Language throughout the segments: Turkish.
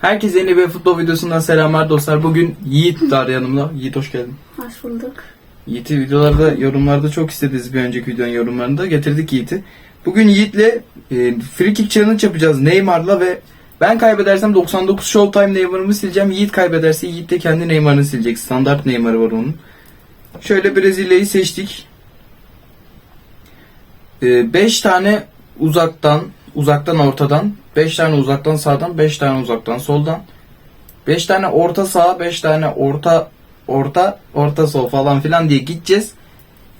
Herkese yeni bir futbol videosundan selamlar dostlar. Bugün Yiğit var yanımda. Yiğit hoş geldin. Hoş bulduk. Yiğit'i videolarda, yorumlarda çok istediniz bir önceki videonun yorumlarında. Getirdik Yiğit'i. Bugün Yiğit'le e, free kick challenge yapacağız Neymar'la ve ben kaybedersem 99 Showtime Neymar'ımı sileceğim. Yiğit kaybederse Yiğit de kendi Neymar'ını silecek. Standart Neymar'ı var onun. Şöyle Brezilya'yı seçtik. 5 tane uzaktan, uzaktan ortadan, 5 tane uzaktan sağdan, 5 tane uzaktan soldan, 5 tane orta sağ, 5 tane orta orta orta sol falan filan diye gideceğiz.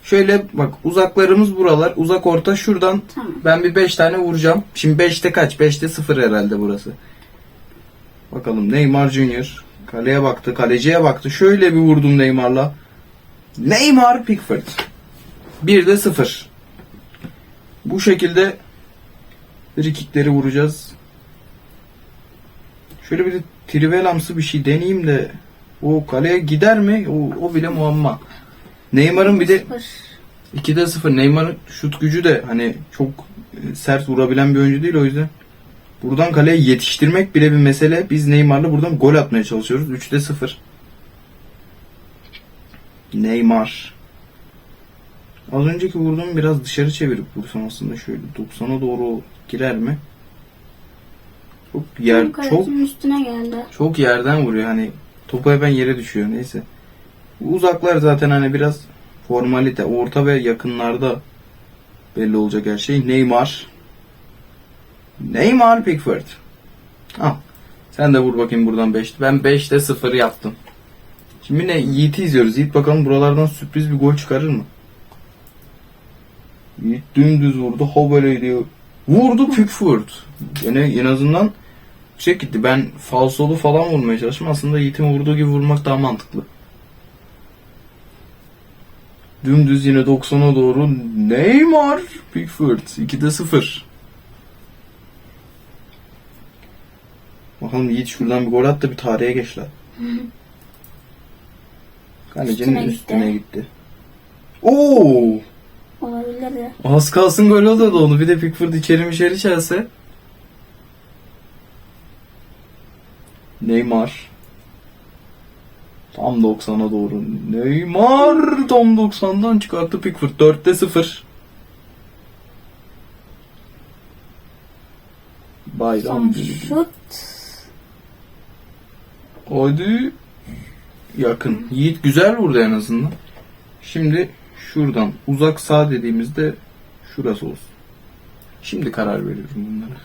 Şöyle bak uzaklarımız buralar. Uzak orta şuradan Tamam. ben bir 5 tane vuracağım. Şimdi 5'te kaç? 5'te 0 herhalde burası. Bakalım Neymar Junior. Kaleye baktı, kaleciye baktı. Şöyle bir vurdum Neymar'la. Neymar Pickford. 1'de 0. Bu şekilde frikikleri vuracağız. Şöyle bir de trivelamsı bir şey deneyeyim de o kaleye gider mi? O, o bile muamma. Neymar'ın bir de Sıfır. 2'de 0. Neymar'ın şut gücü de hani çok e, sert vurabilen bir oyuncu değil o yüzden. Buradan kaleye yetiştirmek bile bir mesele. Biz Neymar'la buradan gol atmaya çalışıyoruz. 3'te 0. Neymar. Az önceki vurduğum biraz dışarı çevirip vursam aslında şöyle 90'a doğru girer mi? Çok yer çok üstüne geldi. çok yerden vuruyor hani topu hemen yere düşüyor neyse. Uzaklar zaten hani biraz formalite. Orta ve yakınlarda belli olacak her şey. Neymar. Neymar Pickford. Al. Sen de vur bakayım buradan 5. Ben 5'te 0 yaptım. Şimdi ne Yiğit'i izliyoruz. Yiğit bakalım buralardan sürpriz bir gol çıkarır mı? Yiğit dümdüz vurdu. Ha böyle diyor. Vurdu Pickford. Yine en azından şey gitti. Ben falsolu falan vurmaya çalıştım. Aslında Yiğit'in vurduğu gibi vurmak daha mantıklı. Dümdüz yine 90'a doğru Neymar Pickford 2'de 0. Bakalım Yiğit şuradan bir gol at da bir tarihe geç lan. Kalecinin Üstüne üstüne, gitti. gitti. Oo! Olabilir de. Az kalsın gol oldu onu. Bir de Pickford içeri mi içeri çelse. Neymar. Tam 90'a doğru. Neymar tam 90'dan çıkarttı Pickford. 4'te 0. Bayram Son şut. Hadi. Yakın. Yiğit güzel vurdu en azından. Şimdi şuradan uzak sağ dediğimizde şurası olsun. Şimdi karar veriyorum bunlara.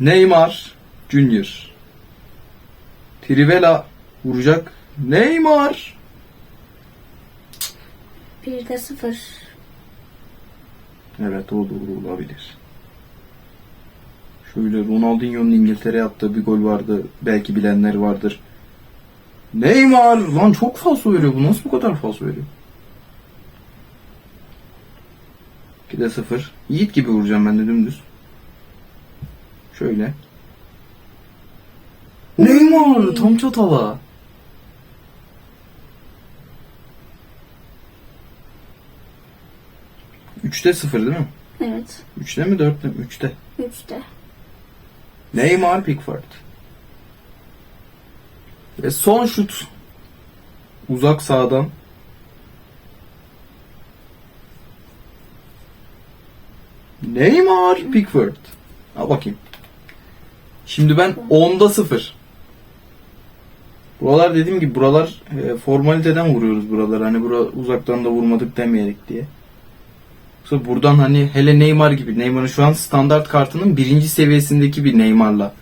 Neymar Junior. Trivela vuracak. Neymar. Bir de sıfır. Evet o doğru olabilir. Şöyle Ronaldinho'nun İngiltere'ye attığı bir gol vardı. Belki bilenler vardır. Neymar! Lan çok falso veriyor bu. Nasıl bu kadar falso veriyor? 2'de 0. Yiğit gibi vuracağım ben de dümdüz. Şöyle. Neymar! Tam çatala. Üçte 0 değil mi? Evet. Üçte mi dörtte mi? Üçte. Üçte. Neymar Pickford. Ve son şut. Uzak sağdan. Neymar Pickford. Al bakayım. Şimdi ben 10'da 0. Buralar dediğim gibi buralar e, formaliteden vuruyoruz buralar. Hani bura uzaktan da vurmadık demeyerek diye. Yoksa buradan hani hele Neymar gibi Neymar'ın şu an standart kartının birinci seviyesindeki bir Neymar'la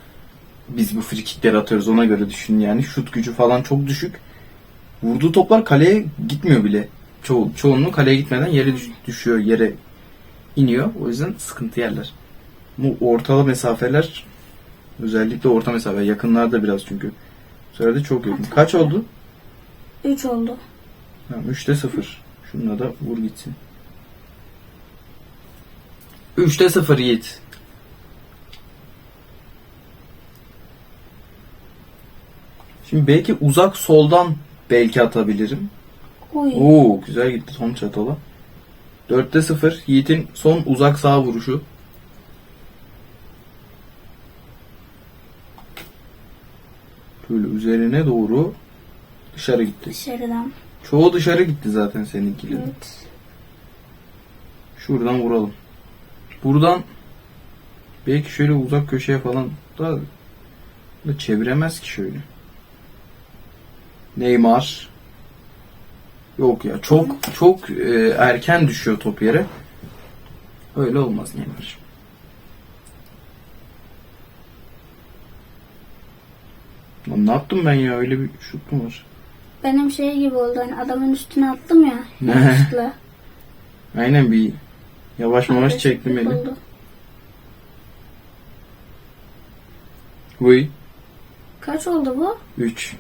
biz bu frikikleri atıyoruz ona göre düşün yani. Şut gücü falan çok düşük. Vurduğu toplar kaleye gitmiyor bile. Ço çoğunluğu kaleye gitmeden yere düş- düşüyor, yere iniyor. O yüzden sıkıntı yerler. Bu ortalı mesafeler özellikle orta mesafe yakınlarda biraz çünkü. Bu sefer de çok yakın. Kaç oldu? Üç oldu. Tamam 3'te 0. Şununla da vur gitsin. 3'te 0 Yiğit. Şimdi belki uzak soldan belki atabilirim. Oy. Oo güzel gitti son çatala. 4'te 0 Yiğit'in son uzak sağ vuruşu. Böyle üzerine doğru dışarı gitti. Dışarıdan. Çoğu dışarı gitti zaten seninkilerin. Evet. Şuradan vuralım. Buradan belki şöyle uzak köşeye falan da, da çeviremez ki şöyle. Neymar. Yok ya çok çok e, erken düşüyor top yere. Öyle olmaz Neymar. Lan ne yaptım ben ya öyle bir şut mu var? Benim şey gibi oldu. Hani adamın üstüne attım ya. Yanlışlıkla. Aynen bir yavaş yavaş çektim eli. oldu. Kaç oldu bu? 3.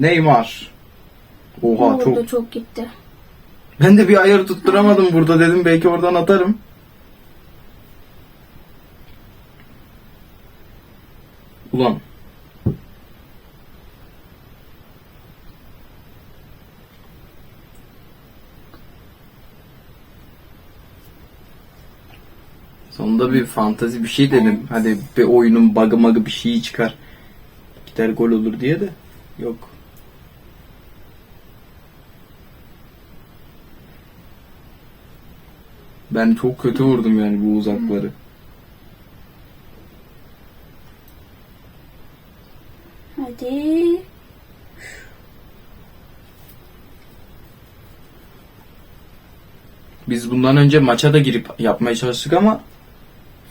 Neymar. Oha Burada çok. çok gitti. Ben de bir ayarı tutturamadım burada dedim belki oradan atarım. Ulan. Sonunda bir fantazi bir şey dedim. Hadi bir oyunun bug'ı magı bir şeyi çıkar. Gider gol olur diye de. Yok. Ben çok kötü vurdum yani bu uzakları. Hadi. Biz bundan önce maça da girip yapmaya çalıştık ama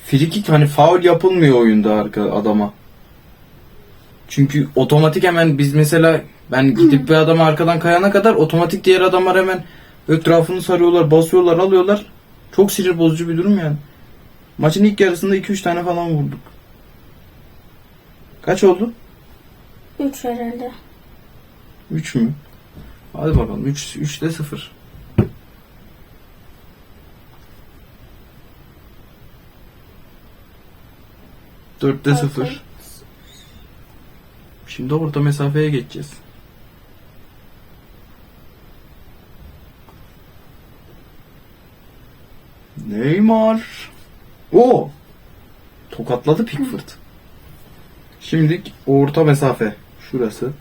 frikik hani faul yapılmıyor oyunda arka adama. Çünkü otomatik hemen biz mesela ben gidip bir adama arkadan kayana kadar otomatik diğer adamlar hemen etrafını sarıyorlar, basıyorlar, alıyorlar. Çok sinir bozucu bir durum yani. Maçın ilk yarısında 2-3 tane falan vurduk. Kaç oldu? 3 herhalde. 3 mü? Hadi bakalım. 3 3'te 0. Dörtte sıfır. Şimdi orta mesafeye geçeceğiz. Neymar. O. Tokatladı Pickford. Şimdi orta mesafe. Şurası.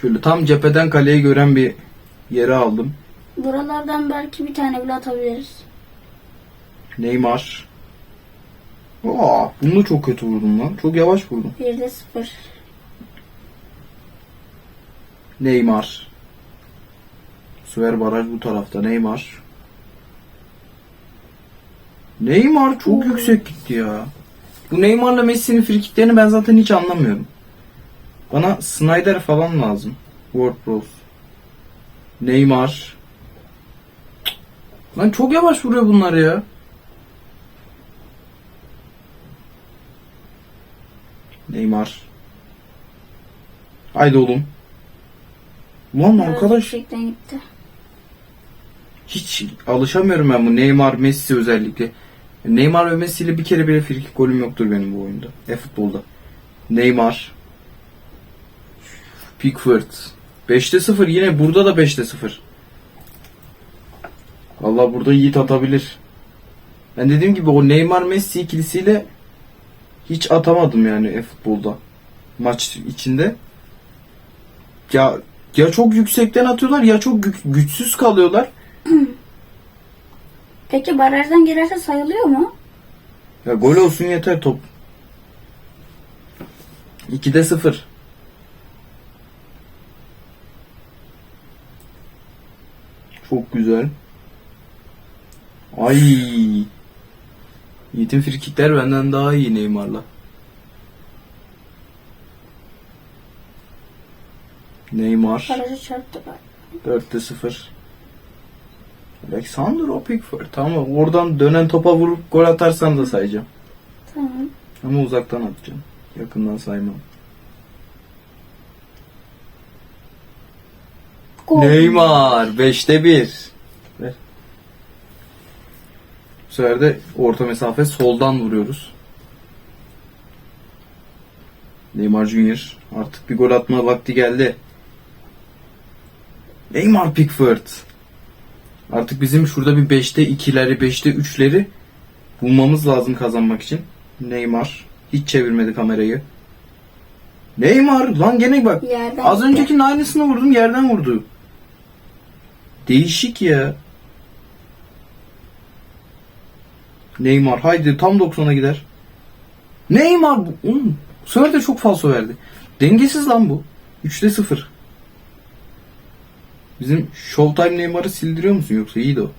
Şöyle tam cepheden kaleyi gören bir yere aldım. Buralardan belki bir tane bile atabiliriz. Neymar. Aa, bunu çok kötü vurdum lan. Çok yavaş vurdum. 1'de 0. Neymar. Süver baraj bu tarafta. Neymar. Neymar çok Oo. yüksek gitti ya. Bu Neymar'la Messi'nin frikiklerini ben zaten hiç anlamıyorum. Bana Snyder falan lazım. WordPress. Neymar. Cık. Lan çok yavaş vuruyor bunlar ya. Neymar. Haydi oğlum. Lan Biraz arkadaş gitti. hiç alışamıyorum ben bu Neymar, Messi özellikle. Neymar ve Messi ile bir kere bile frikik golüm yoktur benim bu oyunda. E futbolda. Neymar. Pickford. 5'te 0 yine burada da 5'te 0. Vallahi burada Yiğit atabilir. Ben dediğim gibi o Neymar Messi ikilisiyle hiç atamadım yani e futbolda. Maç içinde. Ya ya çok yüksekten atıyorlar ya çok gü- güçsüz kalıyorlar. Peki barajdan girerse sayılıyor mu? Ya gol olsun yeter top. 2'de 0. Çok güzel. Ay. Yiğit'in frikikler benden daha iyi Neymar'la. Neymar. Barajı çarptı galiba. 4'te 0. Alexander Pickford. Tamam oradan dönen topa vurup gol atarsan da sayacağım. Tamam. Ama uzaktan atacağım. Yakından saymam. Gol. Neymar 5'te 1. Ver. Bu sefer de orta mesafe soldan vuruyoruz. Neymar Junior artık bir gol atma vakti geldi. Neymar Pickford. Artık bizim şurada bir 5'te 2'leri 5'te 3'leri bulmamız lazım kazanmak için. Neymar. Hiç çevirmedi kamerayı. Neymar lan gene bak. Yerden Az öncekinin aynısını vurdum yerden vurdu. Değişik ya. Neymar haydi tam 90'a gider. Neymar bu. Oğlum, bu sefer de çok falso verdi. Dengesiz lan bu. 3'te 0. Bizim Showtime Neymar'ı sildiriyor musun yoksa iyiydi o.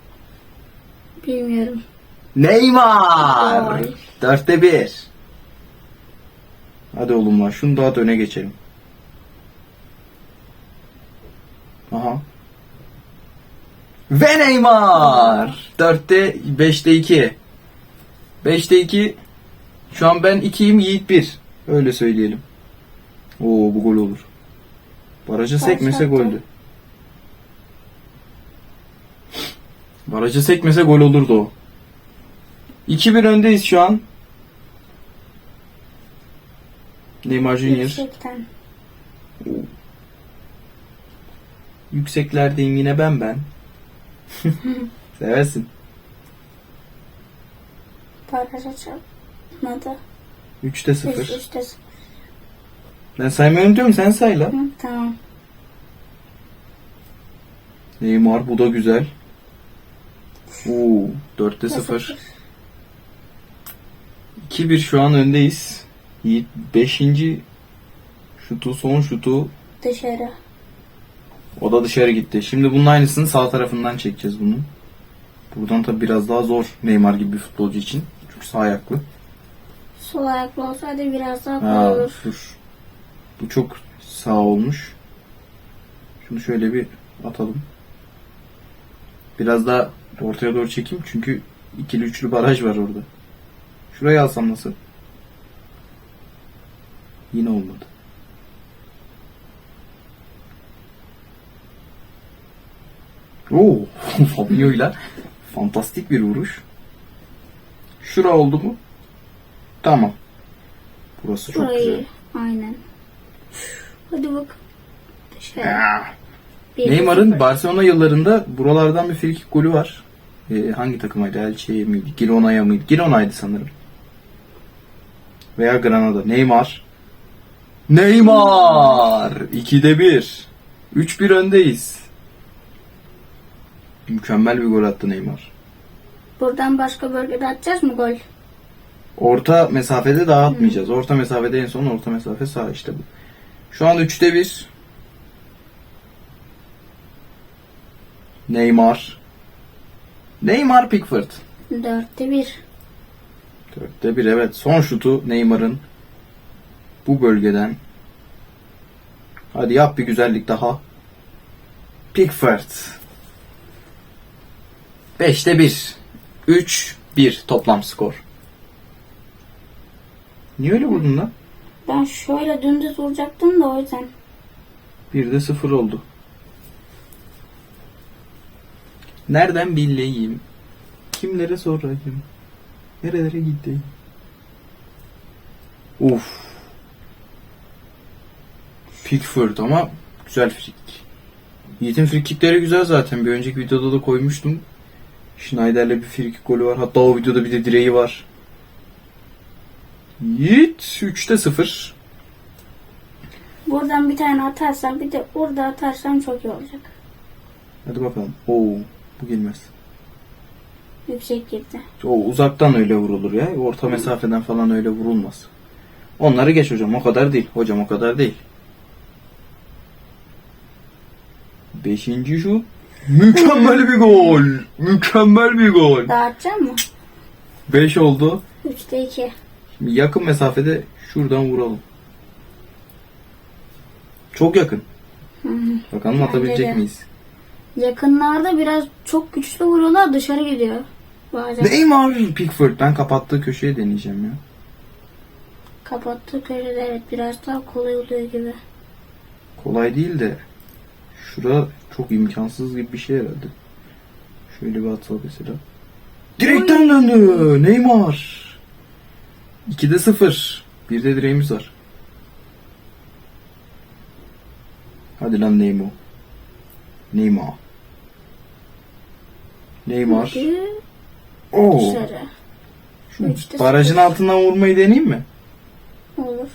Bilmiyorum. Neymar! Gol. 4'te 1. Hadi oğlum lan şunu daha da öne geçelim. Aha. Ve Neymar! 4'te 5'te 2. 5'te 2. Şu an ben 2'yim Yiğit 1. Öyle söyleyelim. Oo bu gol olur. Barajı sekmese goldü. Barajı sekmese gol olurdu o. 2-1 öndeyiz şu an. Neymar Junior. Yüksekten. Yükseklerdeyim yine ben ben. Seversin. Baraj açılmadı. 3'te Üst 0. üste sıfır. Ben saymayı unutuyorum sen say la. Hı, Tamam. Neymar bu da güzel. Oo 4'te 0. 2-1 şu an öndeyiz. Yiğit 5. şutu son şutu Dışarı. o da dışarı gitti. Şimdi bunun aynısını sağ tarafından çekeceğiz bunun. Buradan tabi biraz daha zor Neymar gibi bir futbolcu için. Çünkü sağ ayaklı. Sol ayaklı olsaydı biraz daha kolay Ha, olur. dur. Bu çok sağ olmuş. Şunu şöyle bir atalım. Biraz daha ortaya doğru çekeyim çünkü ikili üçlü baraj var orada. Şurayı alsam nasıl? Yine olmadı. Oo, Fabinho'yla fantastik bir vuruş. Şura oldu mu? Tamam. Burası çok Burayı. güzel. Aynen. Hadi bak. Dışarı. Ah. Neymar'ın. Barcelona yıllarında buralardan bir frikik golü var. Ee, hangi takımaydı? Elche'ye miydi? Girona'ya mıydı? Girona'ydı sanırım. Veya Granada. Neymar. Neymar! 2'de 1. 3-1 öndeyiz. Mükemmel bir gol attı Neymar. Buradan başka bölgede atacağız mı gol? Orta mesafede daha atmayacağız. Orta mesafede en son orta mesafe sağ işte bu. Şu an 3'te 1. Neymar. Neymar Pickford. Dörtte bir. 4'te 1 evet. Son şutu Neymar'ın bu bölgeden. Hadi yap bir güzellik daha. Pickford. 5'te 1. 3 1 toplam skor. Niye öyle vurdun lan? Ben şöyle dümdüz vuracaktım da o yüzden. 1'de 0 oldu. Nereden bileyim? Kimlere sorayım? Nerelere gideyim? Uf. Pickford ama güzel frikik. Yiğit'in frikikleri güzel zaten. Bir önceki videoda da koymuştum. Schneider'le bir frikik golü var. Hatta o videoda bir de direği var. Yiğit 3'te 0. Buradan bir tane atarsam bir de orada atarsam çok iyi olacak. Hadi bakalım. Oo, bu girmez. Yüksek girdi. O uzaktan öyle vurulur ya. Orta mesafeden falan öyle vurulmaz. Onları geç hocam. O kadar değil. Hocam o kadar değil. Beşinci şut. Mükemmel bir gol. Mükemmel bir gol. Daha atacak mı? Beş oldu. Üçte iki. Şimdi yakın mesafede şuradan vuralım. Çok yakın. Hı hı. Bakalım Bence atabilecek de. miyiz? Yakınlarda biraz çok güçlü vuruyorlar dışarı gidiyor. Bazen Neymar Pickford. Ben kapattığı köşeye deneyeceğim ya. kapattığı köşede evet biraz daha kolay oluyor gibi. Kolay değil de şura çok imkansız gibi bir şey herhalde. Şöyle bir atsa mesela. Direkten döndü. Neymar. 2'de 0. Bir de direğimiz var. Hadi lan Neymar. Neymar. Neymar. Oo. Şu üçte Barajın sıfır. altından vurmayı deneyeyim mi? Olur.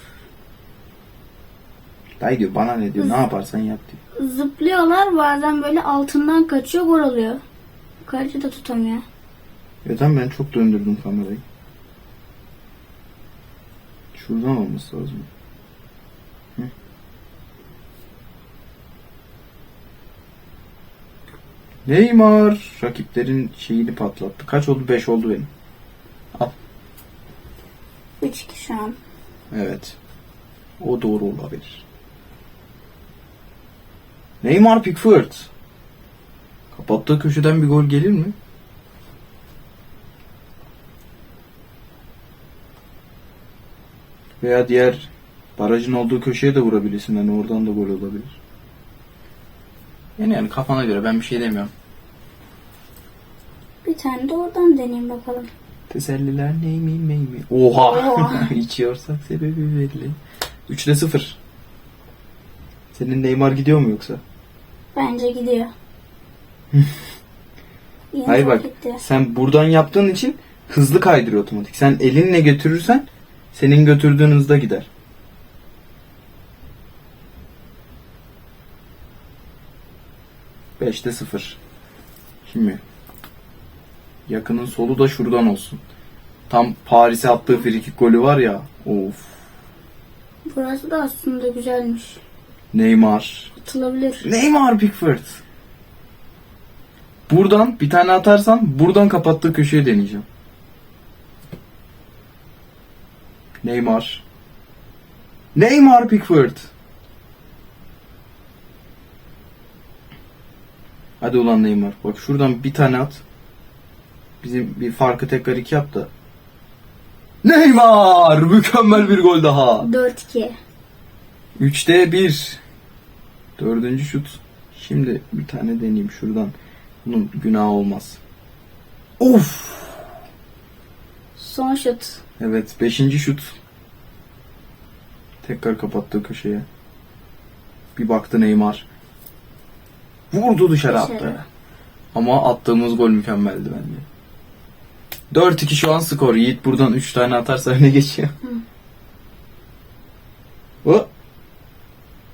Dayı diyor bana ne diyor ne yaparsan yap diyor. Zıplıyorlar bazen böyle altından kaçıyor gol oluyor. Kaleci de tutamıyor. Tamam ben çok döndürdüm kamerayı. Şuradan olması lazım. Neymar rakiplerin şeyini patlattı. Kaç oldu? 5 oldu benim. 3-2 şu an. Evet. O doğru olabilir. Neymar Pickford. Kapattığı köşeden bir gol gelir mi? Veya diğer barajın olduğu köşeye de vurabilirsin. Hani oradan da gol olabilir. Yani yani kafana göre ben bir şey demiyorum. Bir tane de oradan deneyeyim bakalım. Teselliler neymi meymi. Oha! Oha. İçiyorsak sebebi belli. 3'te 0. Senin Neymar gidiyor mu yoksa? Bence gidiyor. Yine Hayır bak gitti. sen buradan yaptığın için hızlı kaydırıyor otomatik. Sen elinle götürürsen senin götürdüğün hızda gider. Beşte sıfır. Şimdi yakının solu da şuradan olsun. Tam Paris'e attığı frikik golü var ya. Of. Burası da aslında güzelmiş. Neymar. Atılabilir. Neymar Pickford. Buradan bir tane atarsan buradan kapattığı köşeye deneyeceğim. Neymar. Neymar Pickford. Hadi ulan Neymar. Bak şuradan bir tane at. Bizim bir farkı tekrar iki yap da. Neymar! Mükemmel bir gol daha. 4-2. Üçte bir. Dördüncü şut. Şimdi bir tane deneyeyim şuradan. Bunun günahı olmaz. Of! Son şut. Evet beşinci şut. Tekrar kapattığı köşeye. Bir baktı Neymar. Vurdu dışarı Dışarı. attı. Ama attığımız gol mükemmeldi bence. 4-2 şu an skor. Yiğit buradan 3 tane atarsa öne geçiyor. O.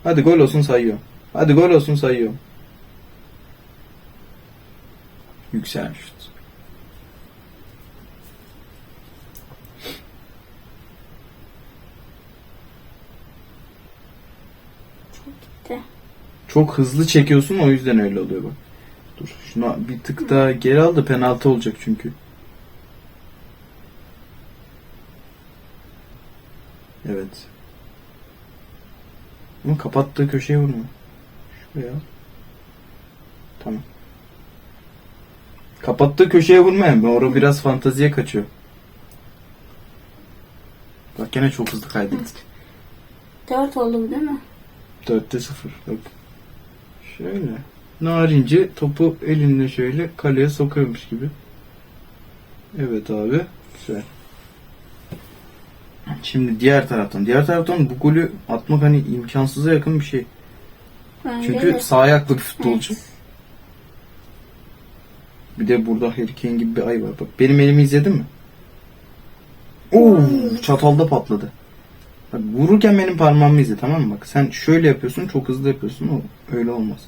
Hadi gol olsun sayıyor. Hadi gol olsun sayıyor. Yükselen şut. Gitti. Çok hızlı çekiyorsun o yüzden öyle oluyor bak. Dur şuna bir tık daha geri al da penaltı olacak çünkü. Evet. Ama kapattığı köşeye vurma. Şuraya. Tamam. Kapattığı köşeye vurma yani. Orada biraz fanteziye kaçıyor. Bak gene çok hızlı kaydettik. 4 oldu bu değil mi? 4'te 0. Bak. Şöyle. Narince topu elinle şöyle kaleye sokuyormuş gibi. Evet abi. Güzel. Şimdi diğer taraftan. Diğer taraftan bu golü atmak hani imkansıza yakın bir şey. Bence Çünkü de. sağ ayaklı bir futbolcu. Evet. Bir de burada Harry Kane gibi bir ay var. Bak benim elimi izledin mi? Oo, çatalda patladı. Bak vururken benim parmağımı izle tamam mı? Bak sen şöyle yapıyorsun, çok hızlı yapıyorsun. O öyle olmaz.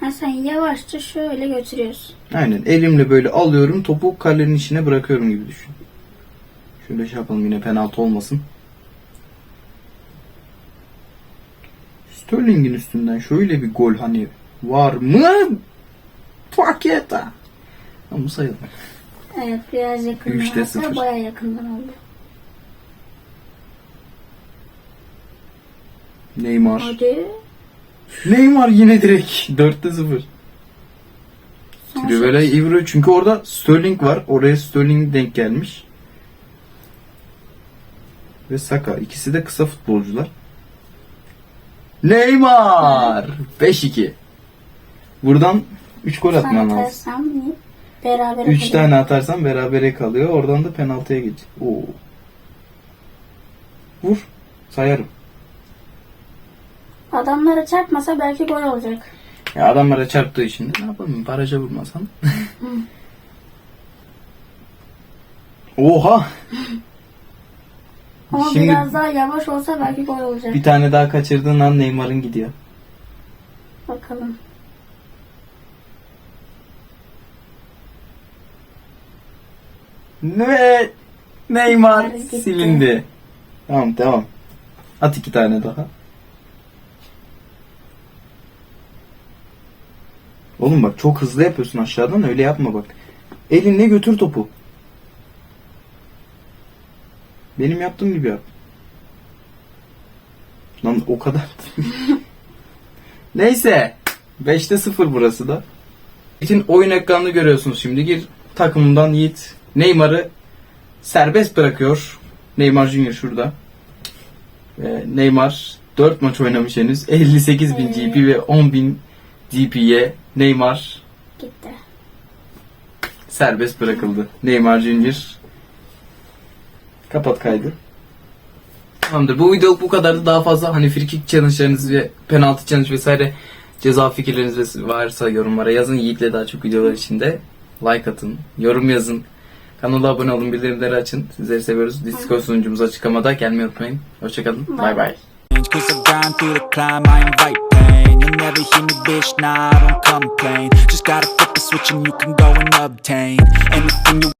Ha sen yavaşça şöyle götürüyorsun. Aynen. Elimle böyle alıyorum, topu kalenin içine bırakıyorum gibi düşün. Şöyle şey yapalım yine penaltı olmasın. Sterling'in üstünden şöyle bir gol hani var mı? Paketa. Ama sayılır. Evet biraz yakından. Üçte Hatta sıfır. Baya yakından oldu. Neymar. Hadi. Neymar yine direkt 4'te 0. Son Trivela şut. Ivro çünkü orada Sterling var. Oraya Sterling denk gelmiş. Ve Saka. İkisi de kısa futbolcular. Neymar! 5-2. Buradan 3 gol atman lazım. atarsam beraber 3 atalım. tane atarsan berabere kalıyor. Oradan da penaltıya geç. Oo. Vur. Sayarım. Adamlara çarpmasa belki gol olacak. Ya adamlara çarptığı için de ne yapalım? Baraja vurmasan. Oha! Ama Şimdi- biraz daha yavaş olsa belki gol olacak. Bir tane daha kaçırdığın an Neymar'ın gidiyor. Bakalım. Ve Neymar Neymar gitti. silindi. Tamam devam. At iki tane daha. Oğlum bak çok hızlı yapıyorsun aşağıdan öyle yapma bak. Elinle götür topu. Benim yaptığım gibi yap. Lan o kadar. Neyse. 5'te 0 burası da. Yiğit'in oyun ekranını görüyorsunuz şimdi. Gir takımından Yiğit Neymar'ı serbest bırakıyor. Neymar Junior şurada. Ve Neymar 4 maç oynamış henüz. 58 bin. GP ve 10 bin GP'ye Neymar Gitti. serbest bırakıldı. Neymar Junior kapat kaydı. Tamamdır. Bu video bu kadardı. Daha fazla hani free kick challenge'larınız ve penaltı challenge vesaire ceza fikirleriniz varsa yorumlara yazın. Yiğit'le daha çok videolar içinde like atın, yorum yazın. Kanala abone olun, bildirimleri açın. Sizleri seviyoruz. Discord sunucumuz açıklamada. Gelmeyi unutmayın. Hoşçakalın. Bye Bay bay. bye. Cause I grind through the climb, I invite never hear me, bitch, nah, I don't complain. Just gotta flip the switch and you can go and obtain Anything you